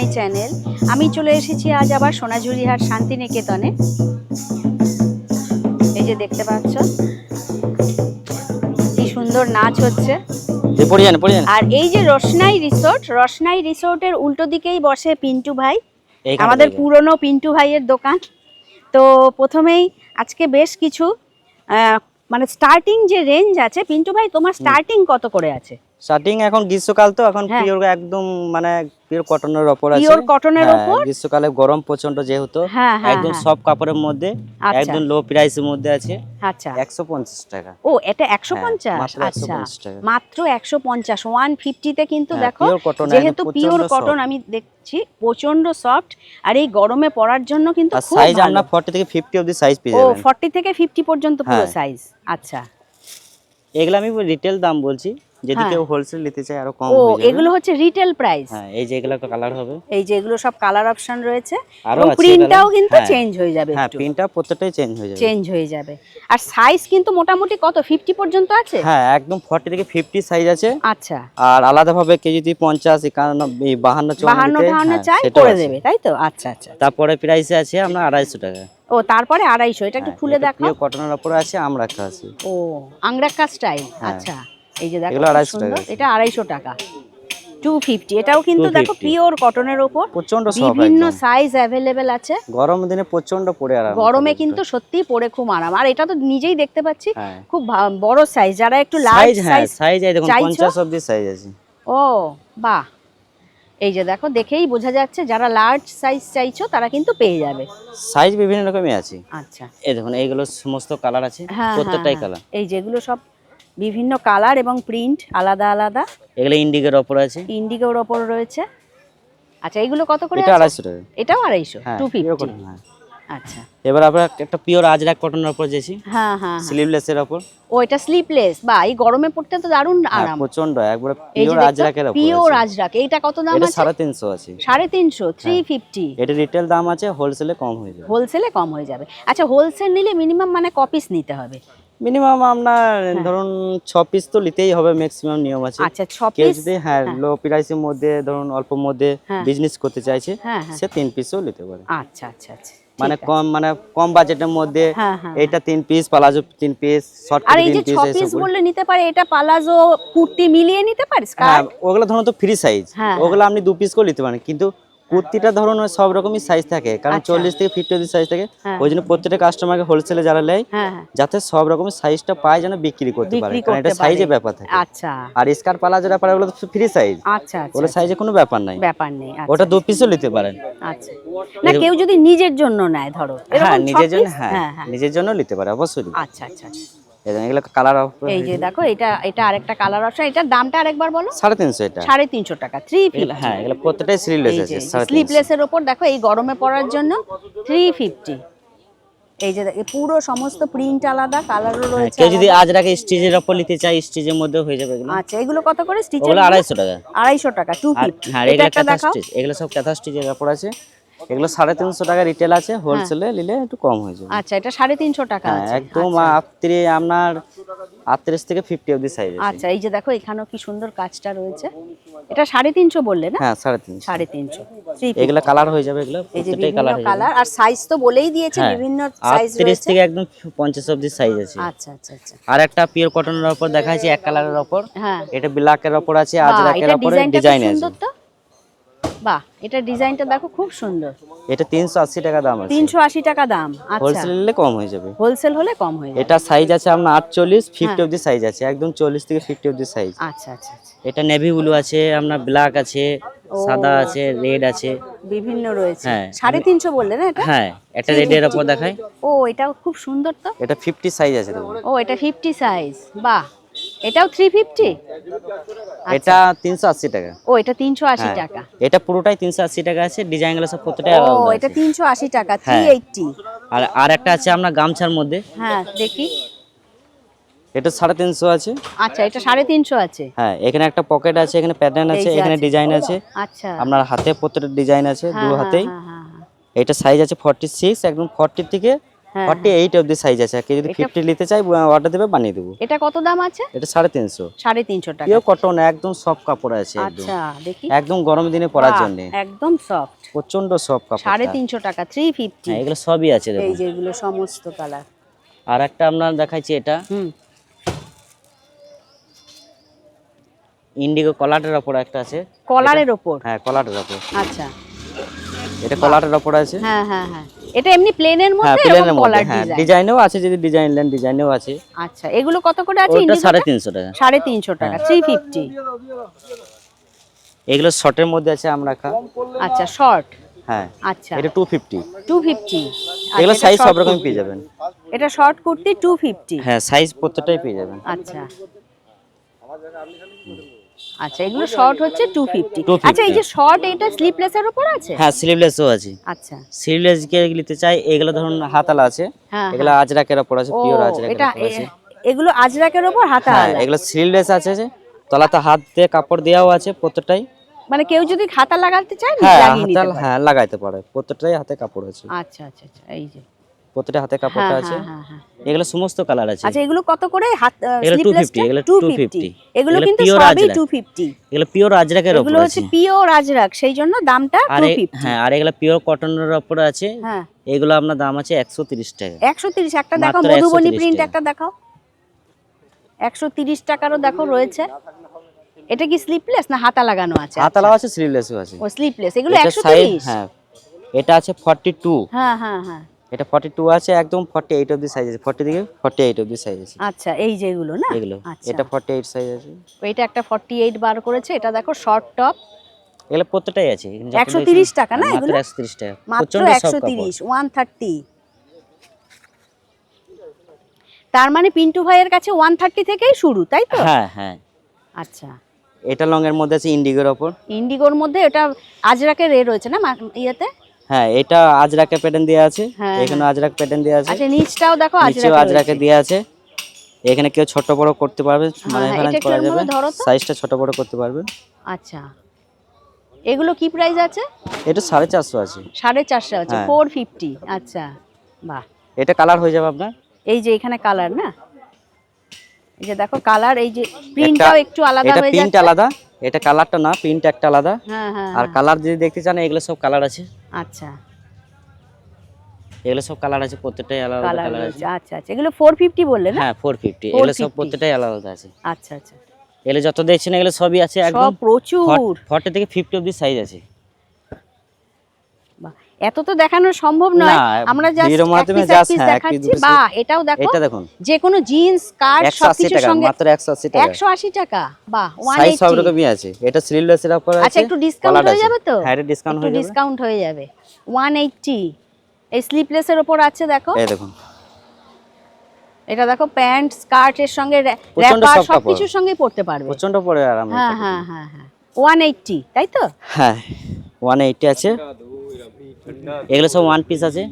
My channel আমি চলে এসেছি আজ আবার সোনাঝুরিহাট শান্তিনিকেতনে। এই যে দেখতে পাচ্ছ কি সুন্দর নাচ হচ্ছে। আর এই যে রসনাই রিসোর্ট রসনাই রিসোর্টের উল্টো দিকেই বসে পিন্টু ভাই আমাদের। পুরনো পিন্টু ভাইয়ের দোকান। তো প্রথমেই আজকে বেশ কিছু মানে স্টার্টিং যে রেঞ্জ আছে পিন্টু ভাই তোমার স্টার্টিং কত করে আছে? স্টার্টিং এখন গ্রীষ্মকাল তো এখন হ্যাঁ। পিওর একদম মানে পিওর কটনের ওপর আছে। পিওর কটনের হ্যাঁ, ওপর? গ্রীষ্মকালে গরম প্রচণ্ড যেহেতু হ্যাঁ হ্যাঁ একদম হ্যাঁ। সব কাপড়ের মধ্যে আচ্ছা। একদম লো প্রাইসের মধ্যে আছে। আচ্ছা। একশো পঞ্চাশ টাকা। ও এটা একশো হ্যাঁ, পঞ্চাশ মাত্র আচ্ছা। 150 টাকা। মাত্র একশো পঞ্চাশ। ওয়ান ফিফটিতে কিন্তু হ্যাঁ, দেখো যেহেতু পিওর কটন আমি দেখছি প্রচণ্ড সফট আর এই গরমে পরার জন্য কিন্তু খুব সাইজ আমরা ফর্টি থেকে ফিফটি অবধি সাইজ পেয়ে যাবেন ও যাবেন। ফর্টি থেকে ফিফটি পর্যন্ত পুরো হ্যাঁ। সাইজ আচ্ছা। এগুলো আমি রিটেল দাম বলছি। যদি হ্যাঁ। কেউ হোলসেল নিতে চায় আরও কম ও এগুলো হচ্ছে রিটেল প্রাইস হ্যাঁ এই যে এগুলো কালার হবে। এই যে এগুলো সব কালার অপশন রয়েছে। আরও এবং প্রিন্টটাও কিন্তু হ্যাঁ। চেঞ্জ হয়ে যাবে হ্যাঁ প্রিন্টটা প্রত্যেকটাই চেঞ্জ হয়ে যাবে। চেঞ্জ হয়ে যাবে। আর সাইজ কিন্তু মোটামুটি কত? ফিফটি পর্যন্ত আছে? হ্যাঁ একদম ফর্টি থেকে ফিফটি সাইজ আছে। আচ্ছা। আর আলাদাভাবে কে যদি পঞ্চাশ একান্ন এই বাহান্ন চুয়ান্ন বাহান্ন নিতে, টাহান্ন হ্যাঁ, চাই সেটাও করে দেবে তাই তো? আচ্ছা আচ্ছা। তারপরে প্রাইসে আছে আমরা আড়াইশো টাকা। ও তারপরে আড়াইশো এটা একটু খুলে দেখো কটনের ওপরে আছে আমরা আছে। ও আংরাক্কা স্টাইল হ্যাঁ। আচ্ছা। এই যে দেখো এগুলো খুব 250 সুন্দর। এটা আড়াইশো টাকা। টু ফিফটি এটাও কিন্তু দেখো পিওর কটনের ওপর। প্রচণ্ড বিভিন্ন সাইজ অ্যাভেলেবেল আছে। গরম দিনে প্রচণ্ড পড়ে আরাম গরমে কিন্তু সত্যিই পরে খুব আরাম। আর এটা তো নিজেই দেখতে পাচ্ছি হ্যাঁ। খুব বড় সাইজ যারা একটু লার্জ সাইজ সাইজ দেখুন চাইছো? পঞ্চাশ অব্দি সাইজ আছে। ও বাহ। এই যে দেখো দেখেই বোঝা যাচ্ছে যারা লার্জ সাইজ চাইছো তারা কিন্তু পেয়ে যাবে। সাইজ বিভিন্ন রকমই আছে। আচ্ছা। এই দেখুন এইগুলো সমস্ত কালার আছে হ্যাঁ প্রত্যেকটাই কালার হ্যাঁ। এই যেগুলো সব বিভিন্ন কালার এবং প্রিন্ট আলাদা আলাদা। এগুলো ইন্ডিগের ওপর আছে। ইন্ডিগোর ওপর রয়েছে। আচ্ছা এগুলো কত করে এটা আছে? আড়াইশো টাকা। এটাও আড়াইশো? হ্যাঁ টু pure ফিফটি cotton, হ্যাঁ। আচ্ছা। এবার আমরা একটা পিওর আজরাক কটনের ওপর যেছি হ্যাঁ হ্যাঁ হ্যাঁ। স্লিভলেসের ওপর। ও এটা স্লিপলেস বা এই গরমে পড়তে তো দারুণ হ্যাঁ, আরাম। প্রচণ্ড একবার পিওর আজরাকের ওপর পিওর আজরাক এইটা কত দাম আছে? সাড়ে তিনশো আছে। সাড়ে তিনশো থ্রি ফিফটি এটা রিটেল দাম আছে হোলসেলে কম হয়ে যাবে। হোলসেলে কম হয়ে যাবে। আচ্ছা হোলসেল নিলে মিনিমাম মানে কপিস নিতে হবে? মিনিমাম আপনার ধরুন ছ পিস তো নিতেই হবে ম্যাক্সিমাম নিয়ম আছে। আচ্ছা ছ পিস যদি হ্যাঁ লো প্রাইসের মধ্যে ধরুন অল্প মধ্যে হ্যাঁ। বিজনেস করতে চাইছে হ্যাঁ হ্যাঁ। সে তিন পিসও নিতে পারে। আচ্ছা আচ্ছা আচ্ছা মানে কম মানে কম বাজেটের মধ্যে হ্যাঁ হ্যাঁ তিন পিস পালাজো তিন পিস শর্ট আর এই যে ছ পিস বললে নিতে পারে এটা পালাজো কুর্তি মিলিয়ে নিতে পারে হ্যাঁ স্কার্ট ওগুলো ধরুন তো ফ্রি সাইজ হ্যাঁ, ওগুলো আপনি দু পিস করে নিতে পারেন কিন্তু কুর্তিটা ধরুন সব রকমই সাইজ থাকে কারণ আচ্ছা। চল্লিশ থেকে ফিফটি অব্দি সাইজ থাকে। হ্যাঁ। ওই জন্য প্রত্যেকটা কাস্টমারকে হোলসেলে যারা নেয় হ্যাঁ হ্যাঁ। যাতে সব রকমের সাইজটা পায় যেন বিক্রি করতে পারে কারণ এটা সাইজের ব্যাপার থাকে। আচ্ছা। আর স্কার্ট পালাজোর ব্যাপার ওগুলো তো ফ্রি সাইজ আচ্ছা আচ্ছা ওগুলো সাইজে কোনো ব্যাপার নাই। ব্যাপার নেই আচ্ছা, ওটা দু পিসও নিতে পারেন। আচ্ছা। না কেউ যদি নিজের জন্য নেয় ধরো। হ্যাঁ নিজের জন্য হ্যাঁ। নিজের জন্য নিতে পারে অবশ্যই। আচ্ছা আচ্ছা আচ্ছা। এগুলো কালার এই যে দেখো এটা এটা আরেকটা কালার অপশন এটার দামটা আরেকবার বলো? সাড়ে তিনশো এটা। সাড়ে তিনশো টাকা হ্যাঁ এগুলো প্রত্যেকটাই স্লিভলেস আছে দেখো এই গরমে পরার জন্য থ্রি ফিফটি এই যে পুরো সমস্ত প্রিন্ট আলাদা কালারও হ্যাঁ, রয়েছে কেউ যদি আজ রাখে স্টিচের নিতে স্টিচের মধ্যে হয়ে যাবে এগুলো। আচ্ছা এগুলো কত করে? স্টিচের টাকা। আড়াইশো টাকা টু আর ফিফটি হ্যাঁ এগুলো একটা ক্যাথা স্টিচ এগুলো সব ক্যাথা স্টিচের আছে। এগুলো সাড়ে তিনশো টাকা রিটেল আছে হোলসেলে নিলে একটু কম হয়ে যাবে। আচ্ছা এটা সাড়ে তিনশো টাকা হ্যাঁ একদম আটত্রিশ আপনার আটত্রিশ থেকে ফিফটি অব্দি সাইজ আচ্ছা এই যে দেখো এখানেও কি সুন্দর কাজটা রয়েছে। এটা সাড়ে তিনশো বললে না? হ্যাঁ সাড়ে তিনশো। সাড়ে তিনশো। এগুলো কালার হয়ে যাবে এগুলো এই যে বিভিন্ন কালার কালার আর সাইজ তো বলেই দিয়েছে হ্যাঁ বিভিন্ন সাইজ থেকে একদম পঞ্চাশ অব্দি সাইজ আছে। আচ্ছা আচ্ছা আচ্ছা। আর একটা পিওর কটনের ওপর দেখা যাচ্ছে এক কালারের ওপর। হ্যাঁ। এটা ব্ল্যাকের ওপর আছে বাহ, আজরাকের ডিজাইনটা ডিজাইন আছে। সুন্দর তো। বাহ এটা ডিজাইনটা দেখো খুব সুন্দর। এটা তিনশো আশি টাকা দাম আছে। তিনশো আশি টাকা দাম আচ্ছা। হোলসেল নিলে কম হয়ে যাবে। হোলসেল হলে কম হয়ে যাবে। এটা সাইজ আছে আপনার আটচল্লিশ হ্যাঁ। ফিফটি অব্দি সাইজ আছে একদম চল্লিশ থেকে ফিফটি অব্দি সাইজ আচ্ছা আচ্ছা আচ্ছা। এটা নেভি ব্লু আছে আপনার ব্ল্যাক আছে সাদা আছে রেড আছে। বিভিন্ন রয়েছে। হ্যাঁ। সাড়ে তিনশো বললে না এটা? হ্যাঁ এটা রেডের ওপর দেখায়। ও এটাও খুব সুন্দর তো। এটা ফিফটি সাইজ আছে ও এটা ফিফটি সাইজ বাহ এটাও থ্রি ফিফটি এটা তিনশো আশি টাকা। ও এটা তিনশো আশি হ্যাঁ। টাকা। এটা পুরোটাই তিনশো আশি টাকা আছে ডিজাইনগুলো সব প্রত্যেকটাই ও এটা আছে। তিনশো আশি টাকা থ্রি হ্যাঁ। এইটটি আর আর একটা আছে আপনার গামছার মধ্যে। হ্যাঁ দেখি। এটা সাড়ে তিনশো আছে। আচ্ছা এটা সাড়ে তিনশো আছে। হ্যাঁ এখানে একটা পকেট আছে এখানে প্যাটার্ন আছে এখানে ডিজাইন আছে। আচ্ছা। আপনার হাতে প্রত্যেকটা ডিজাইন আছে দু হ্যাঁ, হাতেই। হ্যাঁ, হ্যাঁ। এটা সাইজ আছে ফর্টি সিক্স একদম ফর্টি থেকে হ্যাঁ, ফর্টি এইট অব্দি সাইজ আছে। কেউ যদি এটা- ফিফটি নিতে চাই অর্ডার দেবে বানিয়ে দেবো। এটা কত দাম আছে? এটা সাড়ে তিনশো। সাড়ে তিনশো টাকা। পিওর কটন একদম সফট কাপড় আছে একদম। আচ্ছা দেখি। একদম গরমের দিনে পরার জন্য। একদম সফট প্রচণ্ড সফট কাপড় সাড়ে তিনশো টাকা থ্রি ফিফটি হ্যাঁ এগুলো সবই আছে এই যে এগুলো সমস্ত কালার আর একটা আপনার দেখাচ্ছি এটা। হুম। ইন্ডিগো কলাটের ওপর একটা আছে। কলারের ওপর? হ্যাঁ কলাটের ওপর। আচ্ছা। এটা কলাটের ওপর আছে। হ্যাঁ হ্যাঁ হ্যাঁ। এটা এমনি প্লেনের হ্যাঁ মধ্যে। এবং কলার হ্যাঁ ডিজাইন ডিজাইনও আছে যদি ডিজাইন নেন ডিজাইনও আছে। আচ্ছা এগুলো কত করে আছে ওটা? সাড়ে তিনশো টাকা। সাড়ে তিনশো টাকা থ্রি ফিফটি এগুলো শর্টের মধ্যে আছে আমরা রাখা আচ্ছা শর্ট হ্যাঁ। আচ্ছা। এটা টু ফিফটি টু ফিফটি এগুলো সাইজ সব রকম পেয়ে যাবেন। এটা শর্ট কুর্তি টু ফিফটি হ্যাঁ সাইজ প্রত্যেকটাই পেয়ে যাবেন। আচ্ছা। আচ্ছা এগুলো শর্ট হচ্ছে 250 আচ্ছা এই যে শর্ট এটা উপর আছে? হ্যাঁ স্লিভলেসও আছে। আচ্ছা। স্লিভলেস কে নিতে চাই এগুলো ধরুন হাতালা আছে। হ্যাঁ এগুলো আজরাকের ওপর আছে পিওর আজরাকের ওপর আছে। এগুলো আজরাকের উপর হাতা হ্যাঁ এগুলো স্লিভলেস আছে যে তলাতে হাত দিয়ে কাপড় দেওয়াও আছে প্রত্যেকটাই। মানে কেউ যদি হাতা লাগাতে চায় হ্যাঁ লাগিয়ে নিতে পারে। হ্যাঁ লাগাইতে পারে। প্রত্যেকটাই হাতে কাপড় আছে। আচ্ছা আচ্ছা আচ্ছা এই যে। প্রত্যেকটা হাতে কাপড়টা হ্যাঁ আছে। হ্যাঁ হ্যাঁ এগুলো সমস্ত কালার আছে। আচ্ছা এগুলো কত করে? হাত 250, এগুলো 250 250 এগুলো কিন্তু সবই 250 এগুলো পিওর আজরাকের উপর এগুলো হচ্ছে পিওর আজরাক সেই জন্য দামটা আর 250 হ্যাঁ আর এগুলো পিওর কটনের ওপর আছে। হ্যাঁ। এগুলো আপনার দাম আছে একশো তিরিশ টাকা। 130 একটা দেখাও মাত্র মধুবনী প্রিন্ট একটা দেখাও। 130 টাকারও দেখো রয়েছে। এটা কি স্লিপলেস না হাতা লাগানো আছে? হাতালাও আছে স্লিভলেসও আছে। ও স্লিপলেস এগুলো এটা সাইজ 130 হ্যাঁ। এটা আছে ফর্টি টু হ্যাঁ হ্যাঁ হ্যাঁ। এটা ফর্টি টু আছে একদম ফর্টি এইট অব্দি সাইজ আছে। ফর্টি থেকে ফর্টি এইট অব্দি সাইজ আছে। আচ্ছা এই যেগুলো না? এগুলো। আচ্ছা। এটা ফর্টি এইট সাইজ আছে এটা একটা 48 বার করেছে এটা দেখো শর্ট টপ এগুলো প্রত্যেকটাই আছে। 130 টাকা না এগুলো? মাত্র একশো তিরিশ টাকা। মাত্র প্রচণ্ড সব একশো কাপড় তিরিশ ওয়ান থার্টি তার মানে পিন্টু ভাইয়ের কাছে ওয়ান থার্টি থেকেই শুরু তাই তো? হ্যাঁ হ্যাঁ। আচ্ছা। এটা লং এর মধ্যে আছে ইন্ডিগোর ওপর। ইন্ডিগোর মধ্যে এটা আজরাকের এ রয়েছে না ইয়েতে? হ্যাঁ এটা আজরাকে প্যাটার্ন দেওয়া আছে হ্যাঁ, এখানে আজরাক প্যাটার্ন দেওয়া আছে আচ্ছা নিচটাও দেখো নিচেও আজরাকে আজরাকে দেওয়া আছে। এখানে কেউ ছোট বড় করতে পারবে মানে হ্যাঁ, এখানে করা যাবে। সাইজটা ছোট বড় করতে পারবে। আচ্ছা। এগুলো কি প্রাইস আছে? এটা সাড়ে চারশো আছে। সাড়ে চারশো আছে হ্যাঁ। ফোর ফিফটি আচ্ছা বাহ। এটা কালার হয়ে যাবে আপনার? এই যে এখানে কালার না? এই যে দেখো কালার এই যে প্রিন্টটাও একটু আলাদা এটা প্রিন্ট আলাদা এটা কালারটা না প্রিন্ট একটা আলাদা। হ্যাঁ হ্যাঁ আর হ্যাঁ। কালার যদি দেখতে চান এগুলো সব কালার আছে। আচ্ছা। এগুলো সব কালার আছে প্রত্যেকটাই আলাদা কালার আছে। আচ্ছা আচ্ছা। এগুলো ফোর ফিফটি বললে না? হ্যাঁ ফোর ফিফটি এগুলো সব প্রত্যেকটাই আলাদা আছে। আচ্ছা আচ্ছা। এগুলো যত দেখছেন এগুলো সবই আছে সব একদম প্রচুর। ফর্টি থেকে ফিফটি অবধি সাইজ আছে। এত তো দেখানো সম্ভব নয়। আমরা জাস্ট দেখাচ্ছি। বা এটাও দেখো এটা দেখুন। যে কোনো জিন্স স্কার্ট সবকিছুর টাকা সঙ্গে মাত্র একশো আশি টাকা। 180 টাকা? বাহ সাইজ সব রকমই আছে। এটা স্লিভলেস এর উপর আছে আচ্ছা একটু ডিসকাউন্ট হয়ে যাবে তো? হ্যাঁ ডিসকাউন্ট হয়ে যাবে। ডিসকাউন্ট হয়ে যাবে। 180 এই স্লিপলেসের উপর আছে দেখো। এই দেখুন। এটা দেখো প্যান্ট স্কার্ট এর সঙ্গে র‍্যাপার সবকিছুর সঙ্গেই পড়তে পারবে। প্রচণ্ড পরে আরাম হ্যাঁ হ্যাঁ হ্যাঁ হ্যাঁ। 180 তাই তো? হ্যাঁ ওয়ান এইটি আছে। এগুলো সব ওয়ান পিস আছে।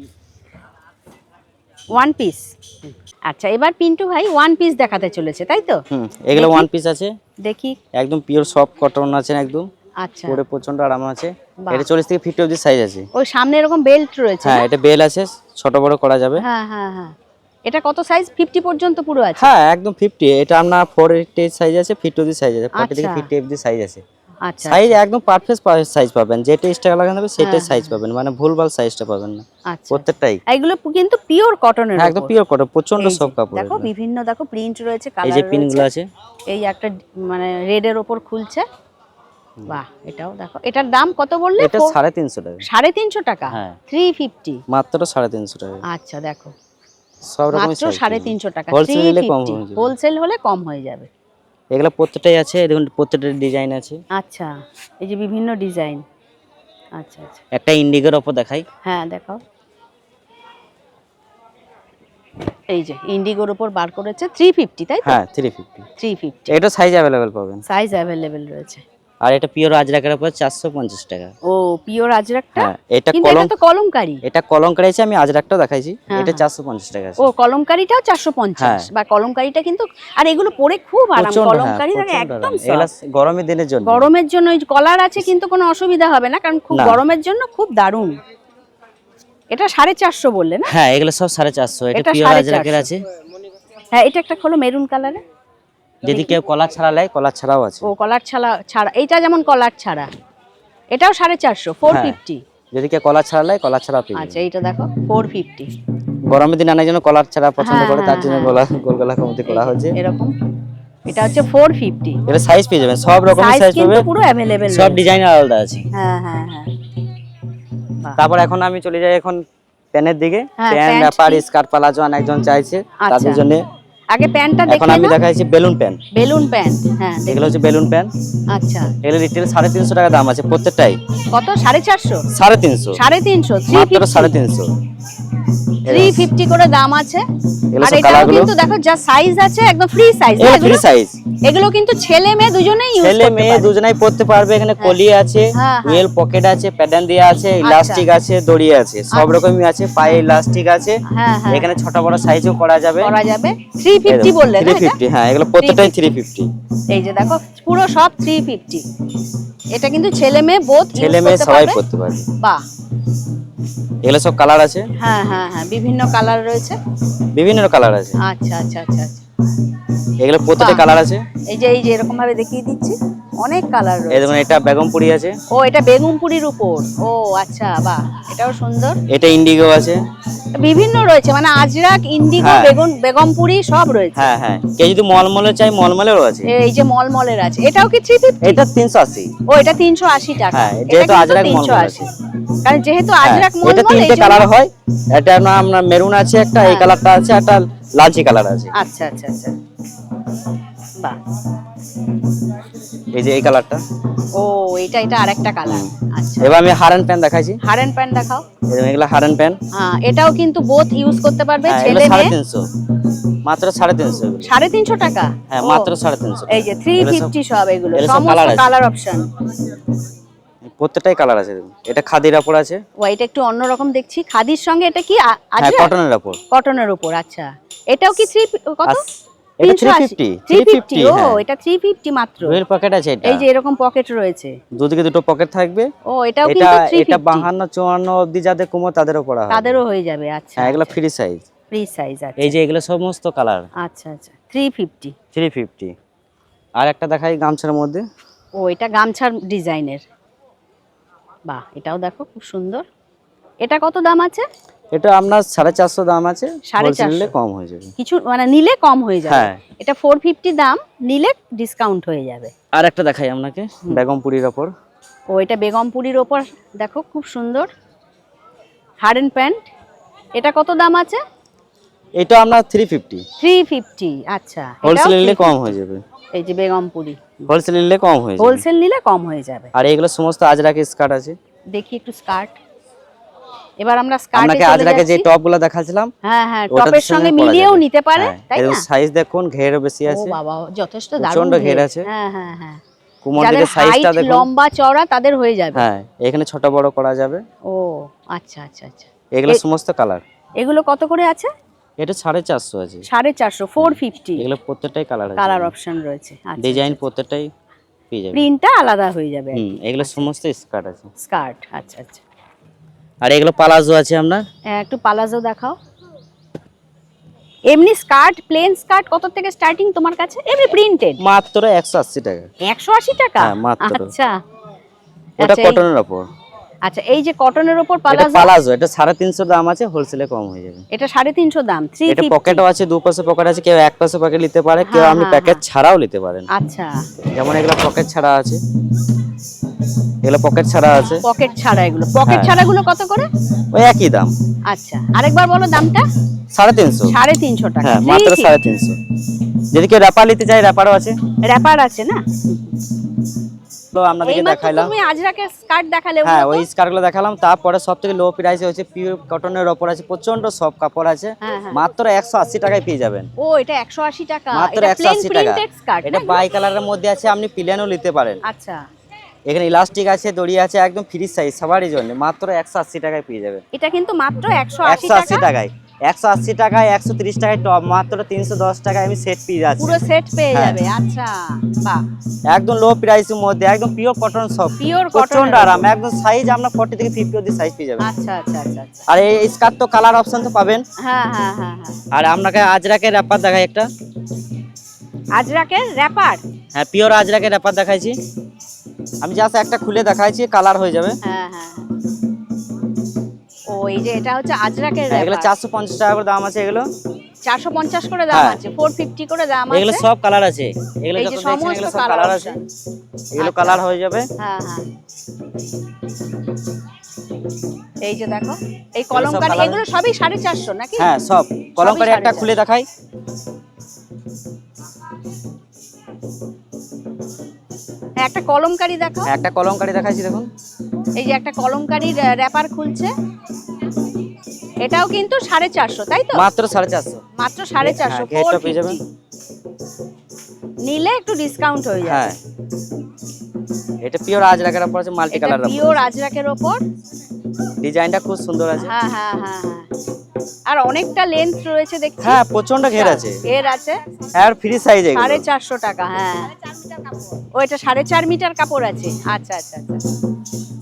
ওয়ান পিস আচ্ছা এবার পিন্টু ভাই ওয়ান পিস দেখাতে চলেছে তাই তো? হুম এগুলো ওয়ান পিস আছে। দেখি। একদম পিওর সফট কটন আছে একদম? আচ্ছা। পরে প্রচণ্ড আরাম আছে। এটা চল্লিশ থেকে ফিফটি অব্দি সাইজ আছে। ওই সামনে এরকম বেল্ট রয়েছে হ্যাঁ এটা বেল আছে ছোট বড় করা যাবে। হ্যাঁ হ্যাঁ হ্যাঁ। এটা কত সাইজ ফিফটি পর্যন্ত পুরো আছে? হ্যাঁ একদম ফিফটি এটা আপনার ফোর এইটি সাইজ আছে ফিফটি অব্দি সাইজ আছে। ফর্টি থেকে আচ্ছা। ফিফটি অব্দি সাইজ আছে। আচ্ছা সাইজ একদম পারফেক্ট সাইজ পাবেন। যেটা স্টাইল লাগানো হবে সেটাই সাইজ পাবেন। মানে ভুলভাল সাইজটা পাবেন না। আচ্ছা। প্রত্যেকটাই। এগুলো কিন্তু পিওর কটনের হ্যাঁ, একদম পিওর কটন প্রচণ্ড সব কাপড় দেখো বিভিন্ন দেখো প্রিন্ট রয়েছে এই যে পিনগুলো আছে। এই একটা মানে রেডের ওপর খুলছে। বাহ এটাও দেখো এটার দাম কত বললে? এটা সাড়ে তিনশো টাকা। সাড়ে তিনশো টাকা? হ্যাঁ। থ্রি ফিফটি মাত্র সাড়ে তিনশো টাকা। আচ্ছা দেখো। সব রকম মাত্র সাড়ে তিনশো টাকা। হয়ে হোলসেল হলে কম হয়ে যাবে। এগুলো প্রত্যেকটাই আছে দেখুন প্রত্যেকটা ডিজাইন আছে। আচ্ছা এই যে বিভিন্ন ডিজাইন আচ্ছা আচ্ছা। একটা ইন্ডিগোর ওপর দেখাই। হ্যাঁ দেখাও। এই যে ইন্ডিগোর উপর বার করেছে থ্রি ফিফটি তাই তো? হ্যাঁ থ্রি ফিফটি থ্রি ফিফটি এটা সাইজ অ্যাভেলেবেল পাবেন। সাইজ অ্যাভেলেবেল রয়েছে। আর এটা পিওর আজরাকের উপর চারশো পঞ্চাশ টাকা। ও পিওর আজরাকটা? হ্যাঁ এটা কিন্তু কলম এটা তো কলমকারি। এটা কলঙ্কারি আছে আমি আজরাকটাও দেখাইছি। হ্যাঁ, এটা হ্যাঁ। চারশো পঞ্চাশ টাকা ও কলমকারিটাও চারশো পঞ্চাশ। বা কলমকারিটা কিন্তু আর এগুলো পরে খুব আরাম। কলমকারি একদম। গরমের দিনের জন্য। গরমের জন্য ওই কলার আছে কিন্তু কোনো অসুবিধা হবে না কারণ খুব গরমের জন্য খুব দারুণ। এটা সাড়ে চারশো বললে না? হ্যাঁ এগুলো সব সাড়ে চারশো। এটা এটা পিওর আজরাকের আছে। হ্যাঁ এটা একটা হলো মেরুন কালারে যদি কেউ কলার ছাড়া নেয় কলার ছাড়াও আছে। ও কলার ছাড়া ছাড়া। এইটা যেমন কলার ছাড়া। এটাও সাড়ে চারশো ফোর হ্যাঁ। ফিফটি যদি কেউ কলার ছাড়া নেয় কলার ছাড়া পেয়ে আচ্ছা। এইটা দেখো ফোর ফিফটি গরমের দিন অনেক জন্য কলার ছাড়া পছন্দ হ্যাঁ, করে তার হ্যাঁ, জন্য হ্যাঁ। গলা গোল গলা কমতি করা হয়েছে। এরকম। এটা হচ্ছে ফোর ফিফটি এটা সাইজ পেয়ে যাবেন সব রকমের সাইজ পাবে। পুরো অ্যাভেলেবেল সব ডিজাইন আলাদা আছে। হ্যাঁ হ্যাঁ হ্যাঁ। তারপর এখন আমি চলে যাই এখন প্যানের দিকে। হ্যাঁ, প্যান ব্যাপার? স্কার্ট পালাজো অনেকজন চাইছে। আচ্ছা। তাদের জন্য আগে প্যান্টটা এখন আমি দেখাইছি বেলুন প্যান্ট বেলুন প্যান্ট হ্যাঁ এগুলো হচ্ছে বেলুন প্যান্ট আচ্ছা। এগুলো রিটেল সাড়ে তিনশো টাকা দাম আছে প্রত্যেকটাই। কত? সাড়ে চারশো? সাড়ে তিনশো। সাড়ে তিনশো থ্রি মাত্র সাড়ে তিনশো। থ্রি ফিফটি করে দাম আছে। আর এটাও কিন্তু দেখো যা সাইজ আছে একদম ফ্রি সাইজ ফ্রি সাইজ এগুলো কিন্তু ছেলে মেয়ে দুজনেই ইউজ ছেলে মেয়ে দুজনেই পড়তে পারবে এখানে কলি আছে হ্যাঁ, হ্যাঁ। ওয়েল পকেট আছে প্যাটার্ন দেওয়া আছে ইলাস্টিক আছে দড়ি আছে সব রকমই আছে পায়ে ইলাস্টিক আছে। হ্যাঁ হ্যাঁ। এখানে ছোট বড় সাইজও করা যাবে। করা যাবে। থ্রি ফিফটি বললে না? থ্রি এটা? ফিফটি হ্যাঁ এগুলো প্রত্যেকটাই থ্রি ফিফটি এই যে দেখো পুরো সব থ্রি ফিফটি এটা কিন্তু ছেলে মেয়ে বোধ ছেলে মেয়ে সবাই পড়তে পারবে। বাহ। এগুলো সব কালার আছে? হ্যাঁ হ্যাঁ হ্যাঁ বিভিন্ন কালার রয়েছে। বিভিন্ন কালার আছে। আচ্ছা আচ্ছা আচ্ছা আচ্ছা। এগুলো প্রত্যেকটা কালার আছে। এই যে এই যে এরকম ভাবে দেখিয়ে দিচ্ছি অনেক কালার রয়েছে। এই দেখুন এটা বেগমপুরি আছে। ও এটা বেগুনপুরির উপর। ও আচ্ছা বাহ এটাও সুন্দর। এটা ইন্ডিগো আছে। বিভিন্ন রয়েছে মানে আজরাক ইন্ডিগো হ্যাঁ। বেগুন বেগমপুরি সব রয়েছে। হ্যাঁ হ্যাঁ। কেউ যদি মলমলে চাই মলমলেরও আছে। এই যে মলমলের আছে। এটাও কি থ্রি ফিফটি এটা তিনশো আশি। ও এটা তিনশো আশি টাকা। হ্যাঁ, যেহেতু আজরাক 380 মলমল। কারণ যেহেতু হ্যাঁ, আজরাক এটা মলমল এই তিনটে কালার হয়। এটা না আপনার মেরুন আছে একটা এই হ্যাঁ। কালারটা আছে একটা লালচি কালার আছে। আচ্ছা আচ্ছা আচ্ছা। বাহ। এই যে এই কালারটা ও এটা এটা আরেকটা কালার আচ্ছা। এবার আমি হারান প্যান দেখাইছি। হারেন প্যান্ট দেখাও। এই এগুলো হারান প্যান হ্যাঁ এটাও কিন্তু বোথ ইউজ করতে পারবে হ্যাঁ ছেলে মেয়ে। তিনশো। মাত্র সাড়ে তিনশো এগুলো। সাড়ে তিনশো টাকা? হ্যাঁ মাত্র সাড়ে তিনশো এই যে থ্রি এগুলো সব- ফিফটি সব এগুলো। সমস্ত কালার অপশন প্রত্যেকটাই কালার আছে এটা খাদির উপর আছে। ও এটা একটু অন্যরকম দেখছি। খাদির সঙ্গে এটা কি হ্যাঁ আছে? কটনের উপর। কটনের উপর আচ্ছা। এটাও কি থ্রি কত? আস- এটা three fifty three three fifty fifty ও হ্যাঁ। এটা থ্রি ফিফটি মাত্র। রুয়েল পকেট আছে এটা। এই যে এরকম পকেট রয়েছে। দুদিকে দুটো পকেট থাকবে। ও এটাও কিন্তু থ্রি এটা ফিফটি বাহান্ন চুয়ান্ন অবধি যাদের কোমর তাদেরও পড়া হবে। তাদেরও হয়ে যাবে আচ্ছা। হ্যাঁ এগুলো ফ্রি সাইজ ফ্রি সাইজ আছে এই যে এগুলো সমস্ত কালার আচ্ছা আচ্ছা। থ্রি ফিফটি থ্রি ফিফটি আর একটা দেখাই গামছার মধ্যে। ও এটা গামছার ডিজাইনের। বাহ এটাও দেখো খুব সুন্দর। এটা কত দাম আছে? এটা আপনার সাড়ে চারশো দাম আছে সাড়ে চারশো। কম হয়ে যাবে। কিছু মানে নিলে কম হয়ে যাবে। হ্যাঁ। এটা ফোর ফিফটি দাম নিলে ডিসকাউন্ট হয়ে যাবে। আর একটা দেখাই আপনাকে বেগমপুরির ওপর। ও এটা বেগমপুরির ওপর দেখো খুব সুন্দর। হার্ডেন প্যান্ট। এটা কত দাম আছে? এটা আপনার থ্রি ফিফটি থ্রি ফিফটি আচ্ছা। হোলসেল নিলে কম হয়ে যাবে। এই যে বেগমপুরি হোলসেল নিলে কম হয়ে যাবে। হোলসেল নিলে কম হয়ে যাবে। আর এগুলো সমস্ত আজরাকে স্কার্ট আছে। দেখি একটু স্কার্ট এবার আমরা স্কার্টে আপনাকে যে যাচ্ছি। টপগুলো দেখাচ্ছিলাম হ্যাঁ হ্যাঁ টপের সঙ্গে মিলিয়েও নিতে পারে হ্যাঁ, তাই না? সাইজ দেখুন ঘের বেশি ও বাবা যথেষ্ট দারুণ ঘের আছে। হ্যাঁ হ্যাঁ হ্যাঁ। সাইজটা দেখুন। লম্বা চওড়া তাদের হয়ে যাবে। হ্যাঁ এখানে ছোট বড় করা যাবে। ও আচ্ছা আচ্ছা আচ্ছা। এগুলো সমস্ত কালার এগুলো কত করে আছে? এটা সাড়ে চারশো আছে। সাড়ে চারশো ফোর ফিফটি এগুলো প্রত্যেকটাই কালার কালার অপশন রয়েছে। আচ্ছা ডিজাইন প্রত্যেকটাই পেয়ে যাবে প্রিন্টটা আলাদা হয়ে যাবে হুম এগুলো সমস্ত স্কার্ট আছে। স্কার্ট আচ্ছা আচ্ছা। আর এগুলো পালাজো আছে আপনার হ্যাঁ, একটু পালাজো দেখাও। এমনি স্কার্ট প্লেন স্কার্ট কত থেকে স্টার্টিং তোমার কাছে? এমনি প্রিন্টেড মাত্র একশো আশি টাকা। একশো আশি টাকা? হ্যাঁ, মাত্র। আচ্ছা। ওটা আচ্ছা, কটনের ওপর। আচ্ছা এই যে কটনের এটা পালাজো পালাজো এটা সাড়ে তিনশো দাম আছে হোলসেলে কম হয়ে যাবে। এটা সাড়ে তিনশো দাম থ্রি এটা পকেটও আছে দু পাশে পকেট আছে কেউ এক পাশে পকেট নিতে পারে কেউ হ্যাঁ, আপনি হ্যাঁ, প্যাকেট ছাড়াও নিতে পারেন। আচ্ছা। যেমন এগুলো পকেট ছাড়া আছে। এগুলো পকেট ছাড়া আছে। পকেট ছাড়া এগুলো। পকেট হ্যাঁ। ছাড়াগুলো কত করে? ওই একই দাম। আচ্ছা আরেকবার বলো দামটা। সাড়ে তিনশো। সাড়ে তিনশো টাকা। হ্যাঁ মাত্র সাড়ে তিনশো। যদি কেউ র্যাপার নিতে চাই র্যাপারও আছে। র্যাপার আছে না? তো আপনাদেরকে দেখাইলাম। তুমি আজরাকের স্কার্ট দেখালে হ্যাঁ ওই স্কার্টগুলো দেখালাম। তারপরে সব থেকে লো প্রাইসে হচ্ছে পিওর কটনের ওপর আছে প্রচণ্ড সব কাপড় আছে। হ্যাঁ। মাত্র একশো আশি টাকায় পেয়ে যাবেন। ও এটা একশো আশি টাকা। মাত্র এটা একশো প্লেন আশি টাকা। প্রিন্টেড স্কার্ট এটা বাই কালারের মধ্যে আছে আপনি প্লেনও নিতে পারেন। আচ্ছা। এখানে ইলাস্টিক আছে দড়ি আছে একদম ফ্রি সাইজ সবারই জন্য মাত্র একশো আশি টাকায় পেয়ে যাবে এটা কিন্তু মাত্র একশো একশো আশি টাকা টাকায় একশো আশি টাকায় একশো তিরিশ টাকায় টপ মাত্র তিনশো দশ টাকায় আমি সেট পেয়ে যাচ্ছি। পুরো সেট পেয়ে হ্যাঁ। যাবে আচ্ছা বাহ। একদম লো প্রাইসের মধ্যে একদম পিওর কটন সব পিওর কটন আরাম একদম সাইজ আপনার ফর্টি থেকে ফিফটি অব্দি সাইজ পেয়ে যাবেন। আচ্ছা আচ্ছা আচ্ছা আচ্ছা। আর এই স্কার্ট তো কালার অপশন তো পাবেন। হ্যাঁ হ্যাঁ হ্যাঁ হ্যাঁ। আর আপনাকে আজরাকের র্যাপার দেখাই একটা। আজরাকের র্যাপার হ্যাঁ পিওর আজরাকের র্যাপার দেখাইছি। আমি জাস্ট একটা খুলে দেখাইছি কালার হয়ে যাবে। হ্যাঁ হ্যাঁ ও এই যে এটা হচ্ছে আজরাকের হ্যাঁ, এগুলো র্যাপার চারশো পঞ্চাশ টাকা করে দাম আছে এগুলো। চারশো পঞ্চাশ করে দাম হ্যাঁ। আছে ফোর ফিফটি করে দাম এগুলো সব কালার আছে। এগুলো যত দেখছেন এগুলো সব কালার আছে। এগুলো আচ্ছা। কালার হয়ে যাবে। হ্যাঁ হ্যাঁ। এই যে দেখো এই কলমকারি এগুলো সবই সাড়ে চারশো নাকি? হ্যাঁ সব। কলমকারি একটা খুলে দেখাই। একটা কলমকারি দেখো হ্যাঁ, একটা কলমকারি দেখাইছি দেখুন। এই যে একটা কলমকারির র্যাপার খুলছে। এটাও কিন্তু সাড়ে চারশো তাই তো? মাত্র সাড়ে চারশো। মাত্র সাড়ে চারশো হ্যাঁ, যাবেন। নিলে একটু ডিসকাউন্ট হয়ে যাবে। হ্যাঁ। এটা পিওর আজরাকের উপর আছে মাল্টি এটা কালার পিওর আজরাকের ওপর। ডিজাইনটা খুব সুন্দর আছে। হ্যাঁ হ্যাঁ হ্যাঁ হ্যাঁ। আর অনেকটা লেন্থ রয়েছে দেখছি। হ্যাঁ প্রচণ্ড ঘের আছে। এর আছে। আর ফ্রি সাইজ সাড়ে চারশো টাকা হ্যাঁ। ও এটা সাড়ে চার মিটার কাপড় আছে। আচ্ছা আচ্ছা আচ্ছা।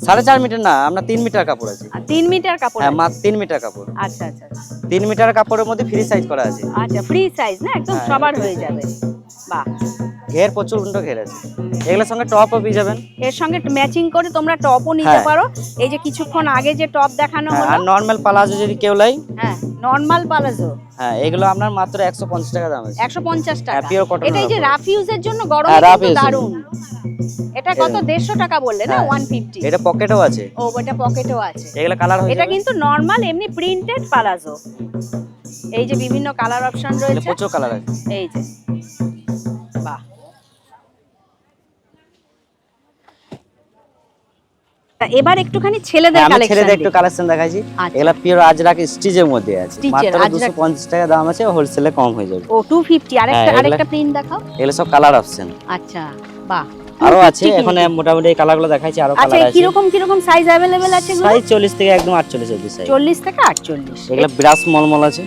সাড়ে চার মিটার না আমরা তিন মিটার কাপড় আছে। তিন মিটার কাপড় হ্যাঁ মাত্র তিন মিটার কাপড়। আচ্ছা আচ্ছা আচ্ছা। তিন মিটার কাপড়ের মধ্যে ফ্রি সাইজ করা আছে। আচ্ছা ফ্রি সাইজ না? একদম হ্যাঁ, সবার হয়ে যাবে। বাহ। ঘের প্রচণ্ড ঘের আছে। এগুলোর সঙ্গে টপও পেয়ে যাবেন। এর সঙ্গে ম্যাচিং করে তোমরা টপও নিতে হ্যাঁ। পারো। এই যে কিছুক্ষণ আগে যে টপ দেখানো হ্যাঁ, হলো। আর নর্মাল পালাজো যদি কেউ লাই হ্যাঁ নর্মাল পালাজো হ্যাঁ এগুলো আপনার মাত্র একশো পঞ্চাশ টাকা দাম আছে। একশো পঞ্চাশ টাকা। Pure cotton এটা এই যে রাফ ইউজের জন্য গরম হ্যাঁ, কিন্তু দারুণ। এটা কত? এরকম। দেড়শো টাকা বললে না? হ্যাঁ। ওয়ান ফিফটি এটা পকেটও আছে। ও এটা পকেটও আছে। এগুলো কালার হয়ে এটা কিন্তু নর্মাল এমনি প্রিন্টেড পালাজো এই যে বিভিন্ন কালার অপশন রয়েছে। প্রচুর কালার আছে। এই যে। এবার একটুখানি ছেলেদের আমি কালেকশন ছেলেদের একটু কালেকশন দেখাইছি আচ্ছা। এগুলো পিওর আজরাক স্টিচের মধ্যে আছে। মাত্র আজরাক। দুশো পঞ্চাশ টাকা দাম আছে হোলসেলে কম হয়ে যাবে। ও টু ফিফটি আরেকটা হ্যাঁ, আরেকটা প্রিন্ট দেখাও। এগুলো সব কালার অপশন আচ্ছা বাহ। আরও 250 আছে এখানে মোটামুটি এই কালারগুলো দেখাইছি আরও কালার আছে আচ্ছা কালার এই আছে। কীরকম কীরকম সাইজ অ্যাভেলেবেল আছে সাইজ চল্লিশ থেকে একদম আটচল্লিশ অব্দি সাইজ চল্লিশ থেকে আটচল্লিশ। এগুলো ব্রাশ মলমল আছে।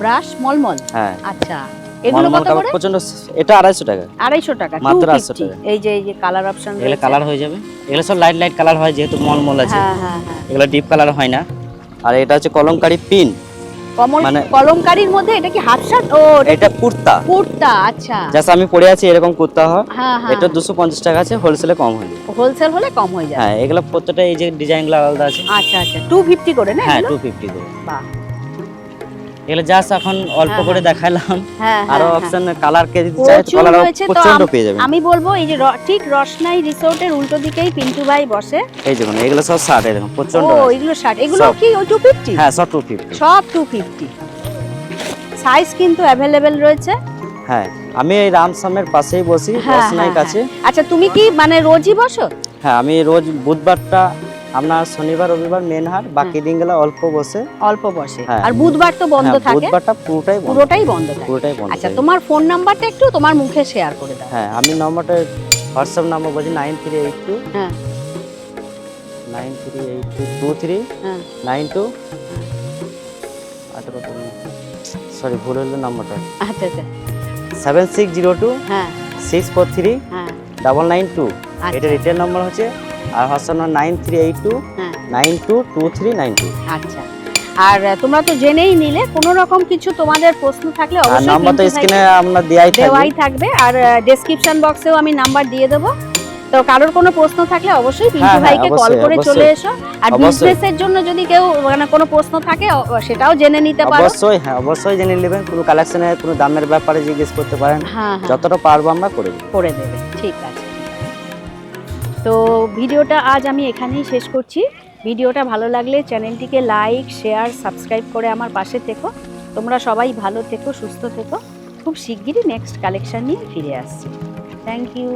ব্রাশ মলমল? হ্যাঁ। আচ্ছা। এগুলো কত করে? প্রচণ্ড এটা আড়াইশো টাকা। আড়াইশো টাকা মাত্র 250 টাকা। এই যে এই যে কালার অপশন এগুলো কালার হয়ে যাবে। এগুলো সব লাইট লাইট কালার হয় যেহেতু মলমল আছে। হ্যাঁ হ্যাঁ হ্যাঁ। এগুলো ডিপ কালার হয় না। আর এটা হচ্ছে কলমকারি পিন মানে- কলমকারির মধ্যে এটা কি হাফ শার্ট ও এটা কুর্তা। কুর্তা আচ্ছা। জাস্ট আমি পরে আছি এরকম কুর্তা হয়। এটা দুশো পঞ্চাশ টাকা আছে হোলসেলে কম হয় হোলসেল হলে কম হয়ে যাবে। হ্যাঁ এগুলো প্রত্যেকটা এই যে ডিজাইনগুলো আলাদা আছে। আচ্ছা আচ্ছা। টু ফিফটি করে না হ্যাঁ এগুলো? টু ফিফটি করে। বাহ। এগুলো জাস্ট এখন অল্প হ্যাঁ, করে দেখালাম। হ্যাঁ আরও হ্যাঁ, অপশন কালার কে দিতে চাই কালার প্রচণ্ড পেয়ে যাবেন। আমি বলব এই যে ঠিক রসনাই রিসোর্টের উল্টো দিকেই পিন্টু ভাই বসে। এই দেখুন এগুলো সব শার্ট এরকম প্রচণ্ড ও এগুলো শার্ট এগুলো কি ওই টু ফিফটি হ্যাঁ সব টু ফিফটি সব টু ফিফটি সাইজ কিন্তু অ্যাভেলেবেল রয়েছে। হ্যাঁ আমি এই রামসামের পাশেই বসি হ্যাঁ, রসনাই হ্যাঁ, কাছে। হ্যাঁ। আচ্ছা তুমি কি মানে রোজই বসো? হ্যাঁ আমি রোজ বুধবারটা আপনার শনিবার রবিবার মেন হাট বাকি দিনগুলো অল্প বসে। অল্প বসে। হ্যাঁ। আর বুধবার তো বন্ধ হ্যাঁ, থাকে। বুধবারটা পুরোটাই পুরোটাই বন্ধ থাকে। পুরোটাই বন্ধ আচ্ছা তোমার ফোন নাম্বারটা একটু তোমার মুখে শেয়ার করে দাও। হ্যাঁ আমি নম্বরটা হোয়াটসঅ্যাপ নাম্বার বলছি নাইন থ্রি এইট টু হ্যাঁ। Nine three eight two two three nine two আচ্ছা সরি ভুল হলো নাম্বারটা। আচ্ছা আচ্ছা। সেভেন সিক্স জিরো টু হ্যাঁ। সিক্স ফোর থ্রি হ্যাঁ। ডাবল নাইন টু আচ্ছা। এটা রিটেল নম্বর হচ্ছে আর WhatsApp number nine three eight two হ্যাঁ। Nine two two three nine two. আচ্ছা। আর তোমরা তো জেনেই নিলে কোনো রকম কিছু তোমাদের প্রশ্ন থাকলে অবশ্যই নাম্বার তো স্ক্রিনে আপনার দেওয়াই থাকবে। দেওয়াই থাকবে। আর ডেসক্রিপশন বক্সেও আমি নাম্বার দিয়ে দেবো। তো কারোর কোনো প্রশ্ন থাকলে অবশ্যই পিন্টু হ্যাঁ, ভাইকে কল করে চলে এসো। আর। বিজনেসের জন্য যদি কেউ মানে কোনো প্রশ্ন থাকে সেটাও জেনে নিতে পারো। অবশ্যই হ্যাঁ অবশ্যই জেনে নেবেন। কোনো কালেকশনের কোনো দামের ব্যাপারে জিজ্ঞেস করতে পারেন। হ্যাঁ হ্যাঁ। যতটা পারব আমরা করে দেবো। করে দেবে ঠিক আছে। তো ভিডিওটা আজ আমি এখানেই শেষ করছি। ভিডিওটা ভালো লাগলে চ্যানেলটিকে লাইক, শেয়ার, সাবস্ক্রাইব করে আমার পাশে থেকো। তোমরা সবাই ভালো থেকো, সুস্থ থেকো। খুব শিগগিরই নেক্সট কালেকশান নিয়ে ফিরে আসছি। Thank you